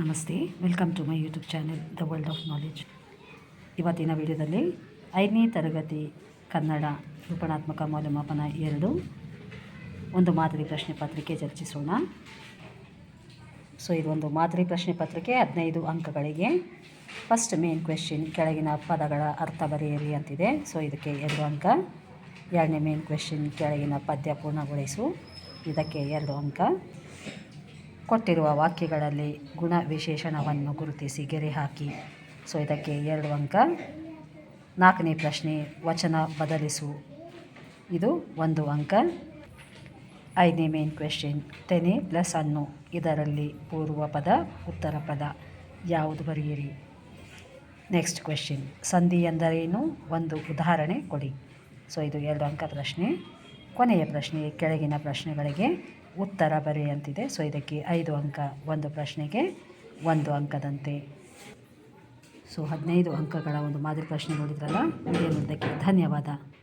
ನಮಸ್ತೆ, welcome to my YouTube channel the world of knowledge. ಇವತ್ತಿನ ವಿಡಿಯೋದಲ್ಲಿ ಐದನೇ ತರಗತಿ ಕನ್ನಡ ರೂಪಣಾತ್ಮಕ ಮೌಲ್ಯಮಾಪನ ಎರಡು, ಒಂದು ಮಾದರಿ ಪ್ರಶ್ನೆ ಪತ್ರಿಕೆ ಚರ್ಚಿಸೋಣ. ಸೊ ಇದೊಂದು ಮಾದರಿ ಪ್ರಶ್ನೆ ಪತ್ರಿಕೆ, ಹದಿನೈದು ಅಂಕಗಳಿಗೆ. ಫಸ್ಟ್ ಮೇನ್ ಕ್ವೆಶ್ಚನ್ ಕೆಳಗಿನ ಪದಗಳ ಅರ್ಥ ಬರೆಯಿರಿ ಅಂತಿದೆ. ಸೊ ಇದಕ್ಕೆ ಎರಡು ಅಂಕ. ಎರಡನೇ ಮೇನ್ ಕ್ವೆಶ್ಚನ್ ಕೆಳಗಿನ ಪದ್ಯ ಪೂರ್ಣಗೊಳಿಸು. ಇದಕ್ಕೆ ಎರಡು ಅಂಕ. ಕೊಟ್ಟಿರುವ ವಾಕ್ಯಗಳಲ್ಲಿ ಗುಣ ವಿಶೇಷಣವನ್ನು ಗುರುತಿಸಿ ಗೆರೆ ಹಾಕಿ ಸೊ, ಇದಕ್ಕೆ ಎರಡು ಅಂಕ. ನಾಲ್ಕನೇ ಪ್ರಶ್ನೆ, ವಚನ ಬದಲಿಸು. ಇದು ಒಂದು ಅಂಕ. ಐದನೇ ಮೇನ್ ಕ್ವೆಶ್ಚನ್ ತೆನೆ ಪ್ಲಸ್ ಅನ್ನು. ಇದರಲ್ಲಿ ಪೂರ್ವ ಪದ, ಉತ್ತರ ಪದ. ಯಾವುದು ಬರೆಯಿರಿ? ನೆಕ್ಸ್ಟ್ ಕ್ವೆಶ್ಚನ್ ಸಂಧಿ ಎಂದರೇನು? ಒಂದು ಉದಾಹರಣೆ ಕೊಡಿ. ಸೊ, ಇದು ಎರಡು ಅಂಕ ಪ್ರಶ್ನೆ. ಕೊನೆಯ ಪ್ರಶ್ನೆ, ಕೆಳಗಿನ ಪ್ರಶ್ನೆಗಳಿಗೆ ಉತ್ತರ ಬರೆಯಂತಿದೆ ಸೊ ಇದಕ್ಕೆ ಐದು ಅಂಕ, ಒಂದು ಪ್ರಶ್ನೆಗೆ ಒಂದು ಅಂಕದಂತೆ. ಸೊ ಹದಿನೈದು ಅಂಕಗಳ ಒಂದು ಮಾದರಿ ಪ್ರಶ್ನೆ ನೋಡಿದ್ರಲ್ಲ ವಿಡಿಯೋ ಧನ್ಯವಾದ.